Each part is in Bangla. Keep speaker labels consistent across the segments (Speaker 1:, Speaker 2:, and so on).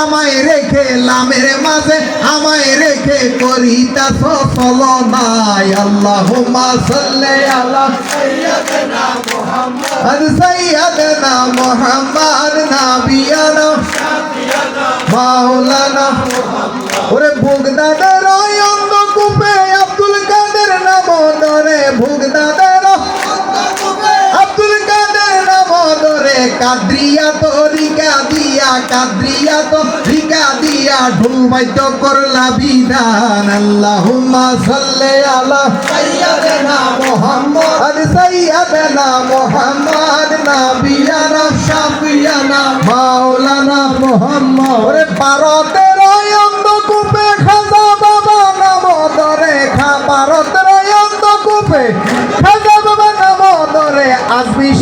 Speaker 1: আমায় রেখে, লামের মাঝে আমায় রেখে করিতা আল্লাহুম্মা সাল্লি আলা সাইয়্যিদিনা মুহাম্মদ সাইয়্যিদিনা মুহাম্মদ, নাবিয়ানা ওরে ভুগদাদের অন্ধ কাদ্রিয়া তো রিকা দিয়া, কাদ্রিয়া তো রিকা দিয়া ঢুল বাইত করলা বিধান। আল্লাহুম্মা সাল্লি আলা সাইয়্যিদিনা মুহাম্মদ। মুহাম্মদ নাবিয়ানা শাফিয়ানা মাওলানা মুহাম্মদ। ওরে ভারতের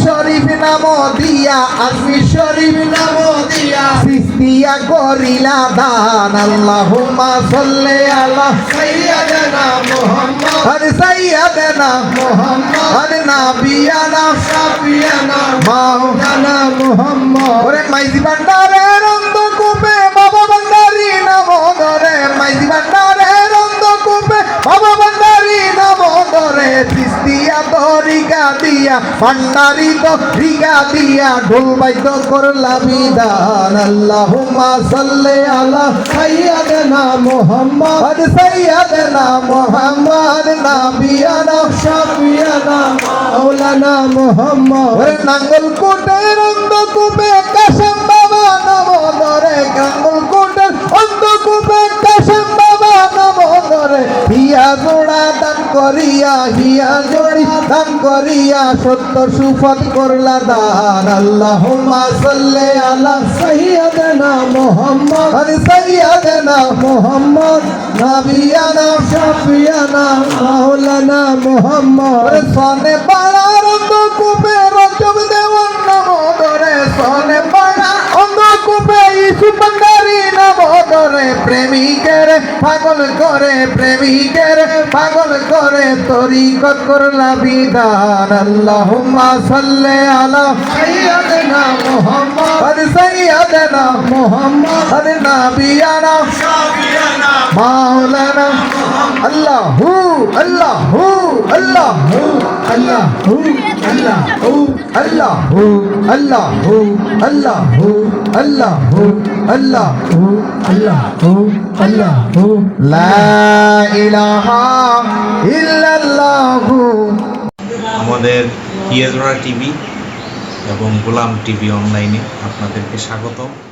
Speaker 1: শরীফ নাম দিয়া আজমি শরীফ নাম দিয়া। সিস্তিয়া করিলা দান আল্লাহুম্মা সাল্লি আলা সাইয়্যিদিনা মুহাম্মদ। আর সাইয়্যিদিনা মুহাম্মদ। আর নাবিয়ানা শাফিয়ানা মাওলানা মুহাম্মদ। ওরে মাইজি ভান্ডারের অন্ধকূপে তো রিগা দিয়া, ভান্ডারি তো রিগা দিয়া, ঢোল বাইত করলা বিধান। আল্লাহুম্মা সাল্লি আলা সাইয়্যিদিনা মুহাম্মদ সাইয়্যিদিনা মুহাম্মদ, নাবিয়ানা, শাফিয়ানা, মাওলানা মুহাম্মদ। নাঙ্গল কোটের অন্ধকূপে কাশেম বাবা নাম ধরে নাঙ্গল কোটের অন্ধকূপে কাশেম বাবা নাম জোড়া দান করিয়া হিয়া জোড়ি দান করিয়া সত্য সুফত করলা আল্লাহ সাল্লে আলা সাইয়্যিদিনা মুহাম্মদ। আরে সাইয়্যিদিনা মুহাম্মদ, নাবিয়ানা, শাফিয়ানা, মাওলানা মোহাম্মদ। সনে পাড়ার তো ধরে প্রেমিকের পাগল করে প্রেমিকের পাগল করে তরিকত করলা বিধান আল্লাহুম্মা সাল্লি আলা সাইয়্যিদিনা মুহাম্মদ। আর সাইয়্যিদিনা মুহাম্মদ। নাবিয়ানা মাওলানা। আল্লাহু আল্লাহু আল্লাহু আল্লাহু। আল্লাহু আল্লাহু আল্লাহু আল্লাহু, আল্লাহ আল্লাহু আল্লাহ, আল্লাহু। লা ইলাহা ইল্লাল্লাহু।
Speaker 2: আমাদের টিভি এবং গোলাম টিভি অনলাইনে আপনাদেরকে স্বাগতম।